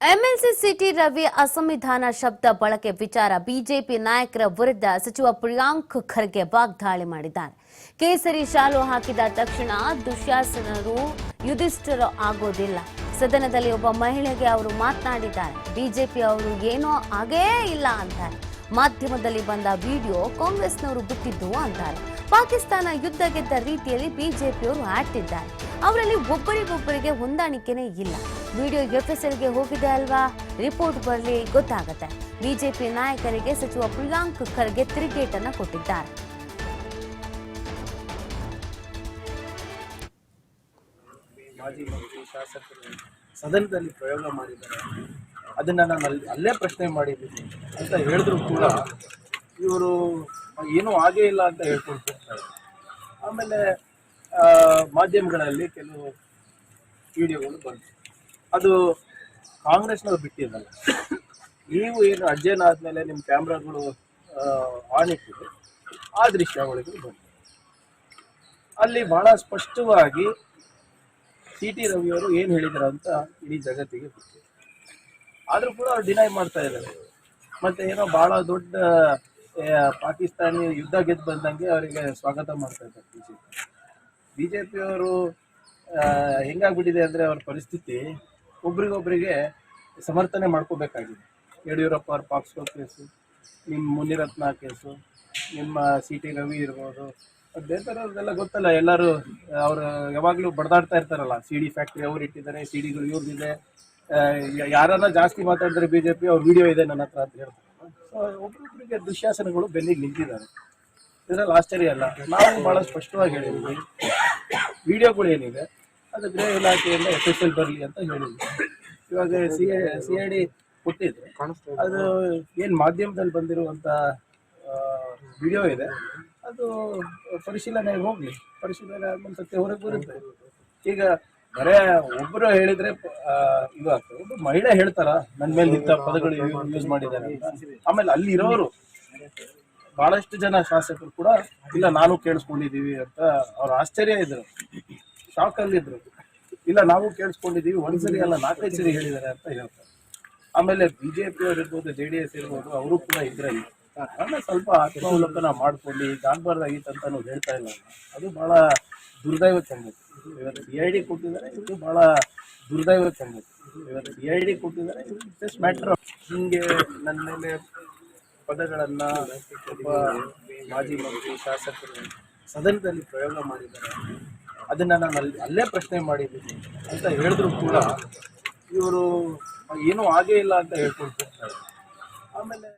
MLC city Ravi ಅಸಂವಿಧಾನ ಶಬ್ದ ಬಳಕೆ ವಿಚಾರ ಬಿಜೆಪಿ ನಾಯಕರ ವಿರುದ್ಧ ಸಚಿವ ಪ್ರಿಯಾಂಕ್ ಖರ್ಗೆ ವಾಗ್ದಾಳಿ ಮಾಡಿದ್ದಾರೆ. ಕೇಸರಿ ಶಾಲು ಹಾಕಿದ ತಕ್ಷಣ ದುಶ್ಯಾಸನರು ಯುಧಿಷ್ಠರು ಆಗೋದಿಲ್ಲ. ಸದನದಲ್ಲಿ ಒಬ್ಬ ಮಹಿಳೆಗೆ ಅವರು ಮಾತನಾಡಿದ್ದಾರೆ. ಬಿಜೆಪಿ ಅವರು ಏನೋ ಆಗೇ ಇಲ್ಲ ಅಂತಾರೆ. ಮಾಧ್ಯಮದಲ್ಲಿ ಬಂದ ವಿಡಿಯೋ ಕಾಂಗ್ರೆಸ್ನವರು ಬಿಟ್ಟಿದ್ದು ಅಂತಾರೆ. ಪಾಕಿಸ್ತಾನ ಯುದ್ಧ ಗೆದ್ದ ರೀತಿಯಲ್ಲಿ ಬಿಜೆಪಿಯವರು ಆಡ್ತಿದ್ದಾರೆ. ಅವರಲ್ಲಿ ಒಬ್ಬರಿಗೊಬ್ಬರಿಗೆ ಹೊಂದಾಣಿಕೆನೇ ಇಲ್ಲ. ವಿಡಿಯೋ ಎಫ್ಎಸ್ಎಲ್ಗೆ ಹೋಗಿದೆ ಅಲ್ವಾ? ರಿಪೋರ್ಟ್ ಬರಲಿ ಗೊತ್ತಾಗತ್ತೆ. ಬಿಜೆಪಿ ನಾಯಕರಿಗೆ ಸಚಿವ ಪ್ರಿಯಾಂಕ್ ಖರ್ಗೆ ತಿರುಗೇಟನ್ನ ಕೊಟ್ಟಿದ್ದಾರೆ. ಮಾಜಿ ಶಾಸಕರು ಸದನದಲ್ಲಿ ಪ್ರಯೋಗ ಮಾಡಿದ್ದಾರೆ. ಅದನ್ನ ನಾನು ಅಲ್ಲೇ ಪ್ರಶ್ನೆ ಮಾಡಿದ್ದೀನಿ ಅಂತ ಹೇಳಿದ್ರು ಕೂಡ ಇವರು ಏನೂ ಆಗೇ ಇಲ್ಲ ಅಂತ ಹೇಳ್ಕೊಂಡು ಆಮೇಲೆ ಮಾಧ್ಯಮಗಳಲ್ಲಿ ಕೆಲವು ವಿಡಿಯೋಗಳು ಬಂತು ಅದು ಕಾಂಗ್ರೆಸ್ನವ್ರು ಬಿಟ್ಟಿದ್ದಲ್ಲ. ನೀವು ಏನು ಅಜ್ಜನ ಆದಮೇಲೆ ನಿಮ್ಮ ಕ್ಯಾಮ್ರಾಗಳು ಆನ್ ಇಟ್ಟಿದೆ, ಆ ದೃಶ್ಯಾವಳಿಗಳು ಬಂತು ಅಲ್ಲಿ ಬಹಳ ಸ್ಪಷ್ಟವಾಗಿ ಸಿ ಟಿ ರವಿಯವರು ಏನು ಹೇಳಿದ್ರು ಅಂತ ಇಡೀ ಜಗತ್ತಿಗೆ ಗೊತ್ತಿದೆ. ಆದರೂ ಕೂಡ ಅವ್ರು ಡಿನೈ ಮಾಡ್ತಾ ಇದ್ದಾರೆ. ಮತ್ತೆ ಏನೋ ಬಹಳ ದೊಡ್ಡ ಪಾಕಿಸ್ತಾನಿ ಯುದ್ಧ ಗೆದ್ದು ಬಂದಂಗೆ ಅವರಿಗೆ ಸ್ವಾಗತ ಮಾಡ್ತಾ ಇದ್ದಾರೆ ಬಿಜೆಪಿ ಪಿಯವರು ಹೆಂಗಾಗ್ಬಿಟ್ಟಿದೆ ಅಂದರೆ ಅವ್ರ ಪರಿಸ್ಥಿತಿ, ಒಬ್ರಿಗೊಬ್ರಿಗೆ ಸಮರ್ಥನೆ ಮಾಡ್ಕೋಬೇಕಾಗಿದೆ. ಯಡಿಯೂರಪ್ಪ ಅವ್ರ ಪಾಕ್ಸೋ ಕೇಸು ನಿಮ್ಮ ಮುನಿರತ್ನ ಕೇಸು, ನಿಮ್ಮ ಸಿ ಟಿ ರವಿ ಇರ್ಬೋದು, ಅದೇ ಬೇರೆಯವ್ರದ್ದೆಲ್ಲ ಗೊತ್ತಲ್ಲ, ಎಲ್ಲರೂ, ಅವರು ಯಾವಾಗಲೂ ಬಡದಾಡ್ತಾ ಇರ್ತಾರಲ್ಲ, ಸಿ ಡಿ ಫ್ಯಾಕ್ಟ್ರಿ ಅವ್ರು ಇಟ್ಟಿದ್ದಾರೆ, ಸಿ ಡಿಗಳು ಇವ್ರದ್ದಿದೆ. ಯಾರನ್ನ ಜಾಸ್ತಿ ಮಾತಾಡಿದ್ರೆ ಬಿ ಜೆ ಪಿ ಅವ್ರ ವಿಡಿಯೋ ಇದೆ ನನ್ನ ಹತ್ರ ಅಂತ ಹೇಳ್ತಾರೆ. ಸೊ ಒಬ್ರೊಬ್ರಿಗೆ ದುಶ್ಯಾಸನಗಳು ಬೆನ್ನಿಗೆ ನಿಂತಿದ್ದಾರೆ ಇದರಲ್ಲಿ ಆಶ್ಚರ್ಯ ಅಲ್ಲ. ನಾವು ಬಹಳ ಸ್ಪಷ್ಟವಾಗಿ ಹೇಳಿದ್ವಿ ವಿಡಿಯೋಗಳು ಏನಿದೆ, ಅದು ಗೃಹ ಇಲಾಖೆಯಿಂದ ಎಫ್ ಎಸ್ ಎಲ್ ಬರಲಿ ಅಂತ ಹೇಳಿದ್ವಿ ಇವಾಗ ಸಿ ಸಿ ಐ ಡಿ ಕೊಟ್ಟಿದೆ ಅದು ಏನು ಮಾಧ್ಯಮದಲ್ಲಿ ಬಂದಿರುವಂಥ ವಿಡಿಯೋ ಇದೆ, ಅದು ಪರಿಶೀಲನೆಗೆ ಹೋಗ್ಲಿ. ಪರಿಶೀಲನೆ ಆದ್ಮೇಲೆ ಸತ್ಯ ಹೊರಗೆ ಬರುತ್ತೆ. ಈಗ ಬರೇ ಒಬ್ಬರು ಹೇಳಿದ್ರೆ ಇದು ಆಗ್ತದೆ. ಒಬ್ಬ ಮಹಿಳೆ ಹೇಳ್ತಾರ ನನ್ನ ಮೇಲೆ ಇಂಥ ಪದಗಳು ಯೂಸ್ ಮಾಡಿದ್ದಾರೆ ಆಮೇಲೆ ಅಲ್ಲಿ ಇರೋರು, ಬಹಳಷ್ಟು ಜನ ಶಾಸಕರು ಕೂಡ, ಇಲ್ಲ, ನಾನು ಕೇಳಿಸ್ಕೊಂಡಿದೀವಿ ಅಂತ ಅವ್ರ ಆಶ್ಚರ್ಯ ಇದ್ರು. ಶಾಕ್ ಅಲ್ಲಿದ್ರು. ಇಲ್ಲ, ನಾವು ಕೇಳಿಸ್ಕೊಂಡಿದೀವಿ ಒಂದ್ಸರಿ ಅಲ್ಲ, ನಾಲ್ಕೈದು ಸರಿ ಹೇಳಿದ್ದಾರೆ ಅಂತ ಹೇಳ್ತಾರೆ. ಆಮೇಲೆ ಬಿಜೆಪಿ ಅವ್ರು ಇರ್ಬೋದು ಜೆ ಡಿ ಎಸ್ ಇರ್ಬೋದು, ಅವರು ಕೂಡ ಇದ್ರಲ್ಲಿ ಆಮೇಲೆ ಸ್ವಲ್ಪ ಆತ್ಮಾವಲೋಕನ ಮಾಡ್ಕೊಂಡು ಈಗ ಅಂತ ಹೇಳ್ತಾ ಇಲ್ಲ. ಅದು ಬಹಳ ದುರ್ದೈವ ಸಂಗತಿ ಇವತ್ತು ಐ ಡಿ ಕೊಟ್ಟಿದ್ದಾರೆ, ಇದು ಬಹಳ ದುರ್ದೈವ ಸಂಗತಿ. ಇವತ್ತು ಐ ಡಿ ಕೊಟ್ಟಿದ್ದಾರೆ ಜಸ್ಟ್ ಮ್ಯಾಟರ್ ಹಿಂಗೆ ನನ್ನ ಮೇಲೆ ಪದಗಳನ್ನ ಒಬ್ಬ ಮಾಜಿ ಮಂತ್ರಿ, ಶಾಸಕರು ಸದನದಲ್ಲಿ ಪ್ರಯೋಗ ಮಾಡಿದ್ದಾರೆ. ಅದನ್ನ ನಾನು ಅಲ್ಲಿ, ಅಲ್ಲೇ ಪ್ರಶ್ನೆ ಮಾಡಿದ್ದೀನಿ ಅಂತ ಹೇಳಿದ್ರು ಕೂಡ ಇವರು ಏನೂ ಆಗೇ ಇಲ್ಲ ಅಂತ ಹೇಳ್ಕೊಳ್ತಿರ್ತಾರೆ ಆಮೇಲೆ